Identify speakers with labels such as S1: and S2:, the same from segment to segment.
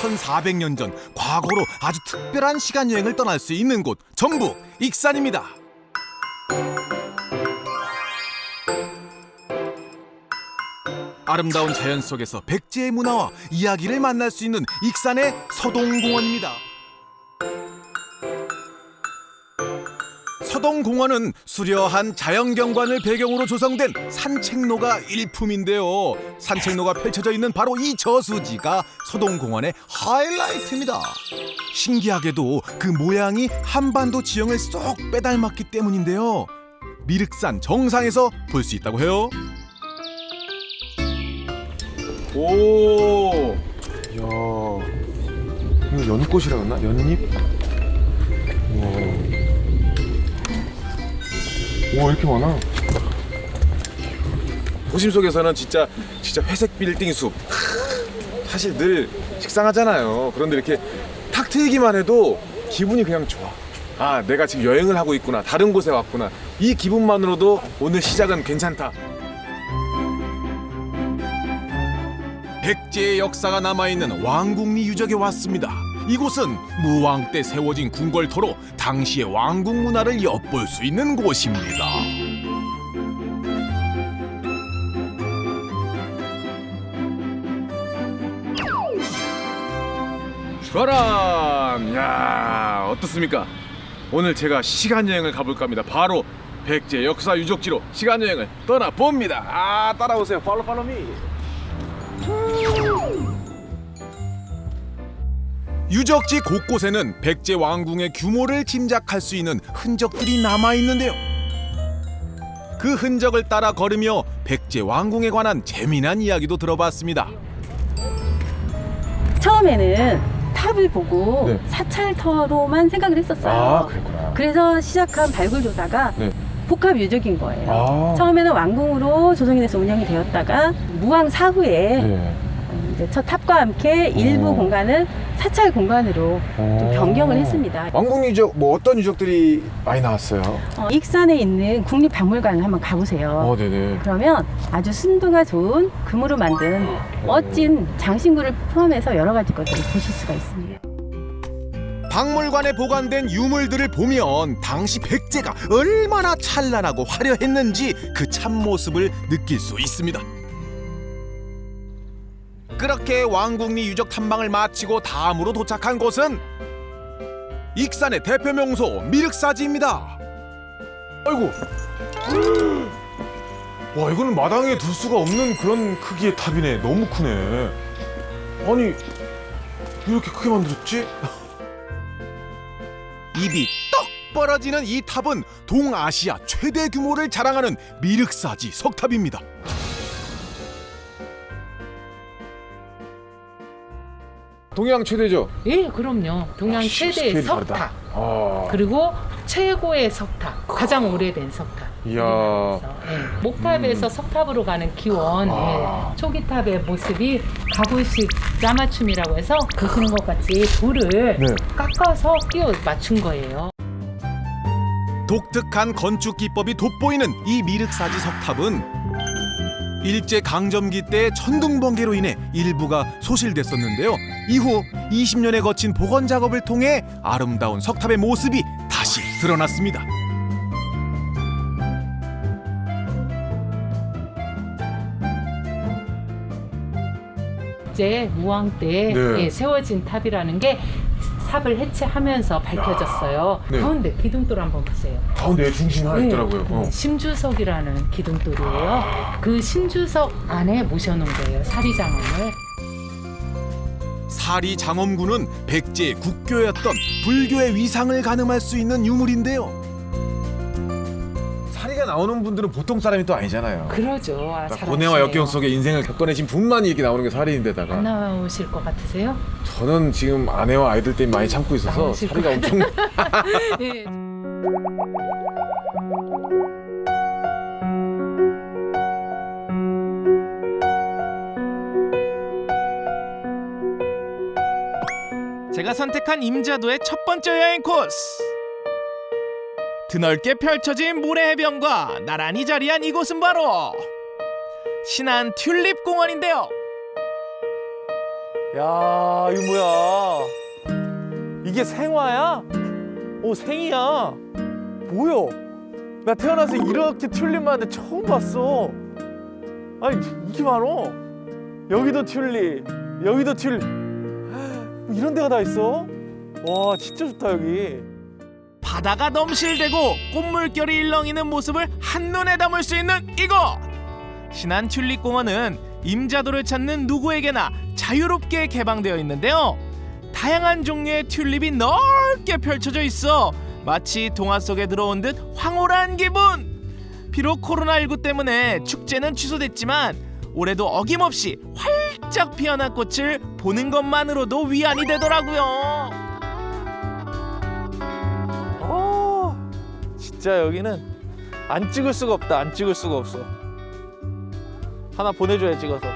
S1: 1400년 전 과거로 아주 특별한 시간 여행을 떠날 수 있는 곳 전북 익산입니다. 아름다운 자연 속에서 백제의 문화와 이야기를 만날 수 있는 익산의 서동공원입니다. 서동공원은 수려한 자연경관을 배경으로 조성된 산책로가 일품인데요. 산책로가 펼쳐져 있는 바로 이 저수지가 서동공원의 하이라이트입니다. 신기하게도 그 모양이 한반도 지형을 쏙 빼닮았기 때문인데요. 미륵산 정상에서 볼 수 있다고 해요.
S2: 오. 야. 이거 연꽃이라 그러나? 연잎? 와 이렇게 많아. 도심 속에서는 진짜 진짜 회색 빌딩 숲. 사실 늘 식상하잖아요. 그런데 이렇게 탁 트이기만 해도 기분이 그냥 좋아. 아, 내가 지금 여행을 하고 있구나. 다른 곳에 왔구나. 이 기분만으로도 오늘 시작은 괜찮다.
S1: 백제의 역사가 남아있는 왕궁리 유적에 왔습니다. 이곳은 무왕 때 세워진 궁궐터로 당시의 왕궁 문화를 엿볼 수 있는 곳입니다.
S2: 출발함! 야 어떻습니까? 오늘 제가 시간 여행을 가볼까 합니다. 바로 백제 역사 유적지로 시간 여행을 떠나 봅니다. 아 따라오세요. 팔로 팔로 미.
S1: 유적지 곳곳에는 백제 왕궁의 규모를 짐작할 수 있는 흔적들이 남아 있는데요. 그 흔적을 따라 걸으며 백제 왕궁에 관한 재미난 이야기도 들어봤습니다.
S3: 처음에는 탑을 보고
S2: 네.
S3: 사찰터로만 생각을 했었어요.
S2: 아 그랬구나.
S3: 그래서 시작한 발굴 조사가
S2: 네.
S3: 복합 유적인 거예요.
S2: 아.
S3: 처음에는 왕궁으로 조성이 돼서 운영이 되었다가 무왕 사후에
S2: 네.
S3: 이제 첫 탑과 함께 일부
S2: 어.
S3: 공간을 사찰 공간으로 좀 변경을 했습니다.
S2: 왕궁 유적 뭐 어떤 유적들이 많이 나왔어요?
S3: 어, 익산에 있는 국립박물관을 한번 가보세요.
S2: 어 네네.
S3: 그러면 아주 순도가 좋은 금으로 만든 멋진 장신구를 포함해서 여러 가지 것들을 보실 수가 있습니다.
S1: 박물관에 보관된 유물들을 보면 당시 백제가 얼마나 찬란하고 화려했는지 그 참모습을 느낄 수 있습니다. 그렇게 왕궁리 유적 탐방을 마치고 다음으로 도착한 곳은 익산의 대표 명소 미륵사지입니다.
S2: 아이고. 와 이거는 마당에 둘 수가 없는 그런 크기의 탑이네. 너무 크네. 아니 왜 이렇게 크게 만들었지?
S1: 입이 떡 벌어지는 이 탑은 동아시아 최대 규모를 자랑하는 미륵사지 석탑입니다.
S2: 동양 최대죠.
S4: 예, 그럼요. 동양
S2: 역시
S4: 최대의
S2: 스케일이
S4: 석탑.
S2: 다르다. 아.
S4: 그리고 최고의 석탑. 가장 오래된 석탑.
S2: 이야.
S4: 예, 목탑에서 석탑으로 가는 기원,
S2: 아.
S4: 예, 초기탑의 모습이 가구식 짜맞춤이라고 해서 보시는 것 같이 돌을
S2: 네.
S4: 깎아서 끼워 맞춘 거예요.
S1: 독특한 건축 기법이 돋보이는 이 미륵사지 석탑은 일제 강점기 때 천둥 번개로 인해 일부가 소실됐었는데요. 이후 20년에 거친 복원 작업을 통해 아름다운 석탑의 모습이 다시 드러났습니다.
S4: 이제 무왕 때
S2: 네.
S4: 예, 세워진 탑이라는 게 탑을 해체하면서 밝혀졌어요.
S2: 네.
S4: 가운데 기둥돌 한번 보세요.
S2: 가운데 중심 하나
S4: 네,
S2: 있더라고요. 어.
S4: 심주석이라는 기둥돌이에요. 그 심주석 안에 모셔놓은 거예요. 사리장엄을.
S1: 사리 장엄군은 백제의 국교였던 불교의 위상을 가늠할 수 있는 유물인데요.
S2: 사리가 나오는 분들은 보통 사람이 또 아니잖아요.
S4: 그러죠. 아, 잘
S2: 고뇌와
S4: 아시네요.
S2: 역경 속에 인생을 겪어내신 분만이 이렇게 나오는 게 살인인데다가
S4: 안 나오실 것 같으세요?
S2: 저는 지금 아내와 아이들 때문에 많이 참고 있어서
S4: 나오실 것
S2: 엄청
S4: 네.
S5: 제가 선택한 임자도의 첫 번째 여행 코스. 드넓게 펼쳐진 모래해변과 나란히 자리한 이곳은 바로 신안 튤립 공원인데요.
S6: 야, 이거 뭐야? 이게 생화야? 오, 생이야. 뭐야? 나 태어나서 이렇게 튤립 많은데 처음 봤어. 아니, 이게 많어. 여기도 튤립, 여기도 튤립. 이런 데가 다 있어? 와, 진짜 좋다, 여기.
S5: 바다가 넘실대고 꽃물결이 일렁이는 모습을 한눈에 담을 수 있는 이곳! 신안 튤립공원은 임자도를 찾는 누구에게나 자유롭게 개방되어 있는데요. 다양한 종류의 튤립이 넓게 펼쳐져 있어 마치 동화 속에 들어온 듯 황홀한 기분! 비록 코로나19 때문에 축제는 취소됐지만 올해도 어김없이 활짝 피어난 꽃을 보는 것만으로도 위안이 되더라고요
S6: 진짜 여기는 안 찍을 수가 없다. 안 찍을 수가 없어. 하나 보내줘야 찍어서.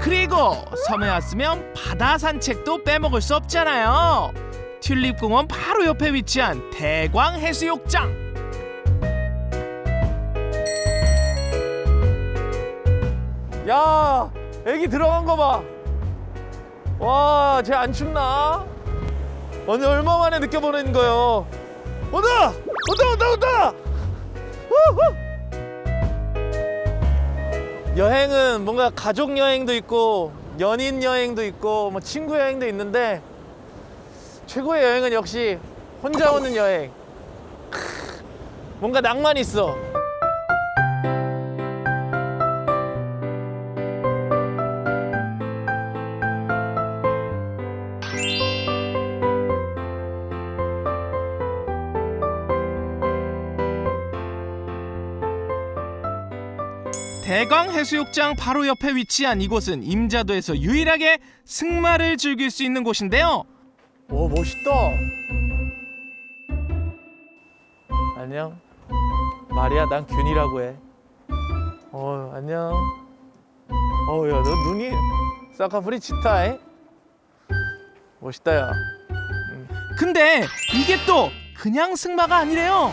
S5: 그리고 섬에 왔으면 바다 산책도 빼먹을 수 없잖아요. 튤립공원 바로 옆에 위치한 대광 해수욕장.
S6: 야, 애기 들어간 거 봐. 와, 쟤 안 춥나? 오늘 얼마 만에 느껴보는 거요. 온다! 온다, 온다, 온다! 우후! 여행은 뭔가 가족 여행도 있고, 연인 여행도 있고, 뭐 친구 여행도 있는데, 최고의 여행은 역시 혼자 오는 여행. 크, 뭔가 낭만 있어.
S5: 해수욕장 바로 옆에 위치한 이곳은 임자도에서 유일하게 승마를 즐길 수 있는 곳인데요.
S6: 오 멋있다. 안녕. 마리아 난 균이라고 해. 어 안녕. 어야 너 눈이 사카프리 치타해. 멋있다 야.
S5: 근데 이게 또 그냥 승마가 아니래요.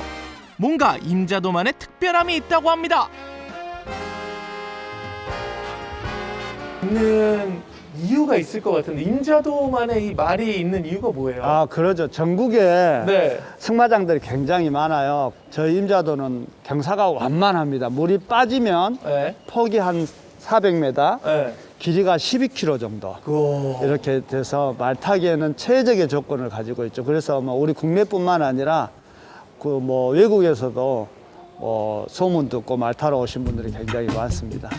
S5: 뭔가 임자도만의 특별함이 있다고 합니다.
S6: 있는 이유가 있을 것 같은데 임자도만의 이 말이 있는 이유가 뭐예요?
S7: 아, 그러죠. 전국에
S6: 네.
S7: 승마장들이 굉장히 많아요. 저희 임자도는 경사가 완만합니다. 물이 빠지면
S6: 네.
S7: 폭이 한 400m,
S6: 네.
S7: 길이가 12km 정도.
S6: 그
S7: 이렇게 돼서 말 타기에는 최적의 조건을 가지고 있죠. 그래서 뭐 우리 국내뿐만 아니라 그 뭐 외국에서도 뭐 소문 듣고 말 타러 오신 분들이 굉장히 많습니다.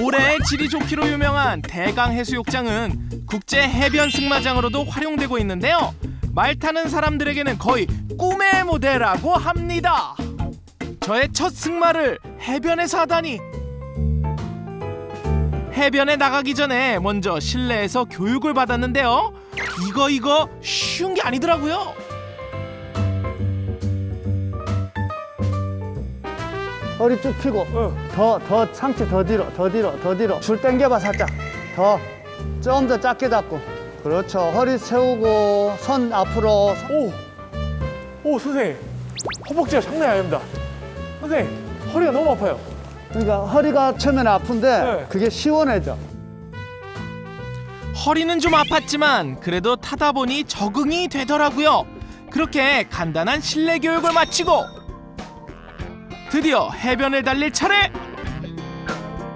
S5: 모래의 질이 좋기로 유명한 대강 해수욕장은 국제 해변 승마장으로도 활용되고 있는데요. 말 타는 사람들에게는 거의 꿈의 무대라고 합니다. 저의 첫 승마를 해변에서 하다니. 해변에 나가기 전에 먼저 실내에서 교육을 받았는데요. 이거 이거 쉬운 게 아니더라고요.
S7: 허리 쭉 펴고 더, 더 상체 더 뒤로, 더 뒤로, 더 뒤로. 줄 당겨봐, 살짝. 더. 좀 더 작게 잡고. 그렇죠. 허리 세우고, 손 앞으로.
S6: 오! 오, 선생님. 허벅지가 장난이 아닙니다. 선생님, 허리가 너무 아파요.
S7: 그러니까 허리가 처음엔 아픈데
S6: 네.
S7: 그게 시원해져.
S5: 허리는 좀 아팠지만 그래도 타다 보니 적응이 되더라고요. 그렇게 간단한 실내 교육을 마치고 드디어 해변을 달릴 차례.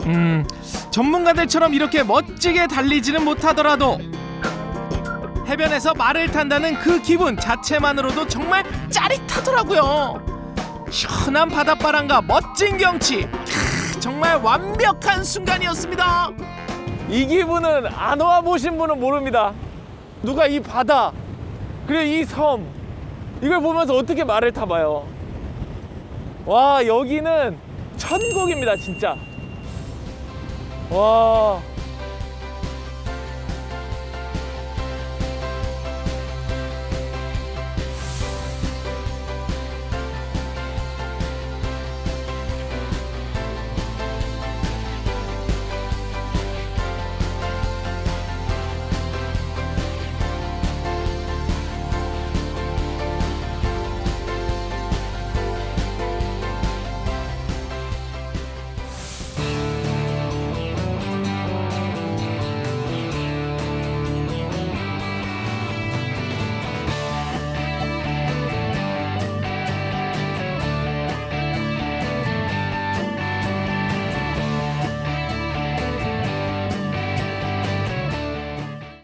S5: 음, 전문가들처럼 이렇게 멋지게 달리지는 못하더라도 해변에서 말을 탄다는 그 기분 자체만으로도 정말 짜릿하더라고요. 시원한 바닷바람과 멋진 경치. 크, 정말 완벽한 순간이었습니다.
S6: 이 기분은 안 와 보신 분은 모릅니다. 누가 이 바다, 그리고 이 섬, 이걸 보면서 어떻게 말을 타봐요. 와, 여기는 천국입니다, 진짜. 와,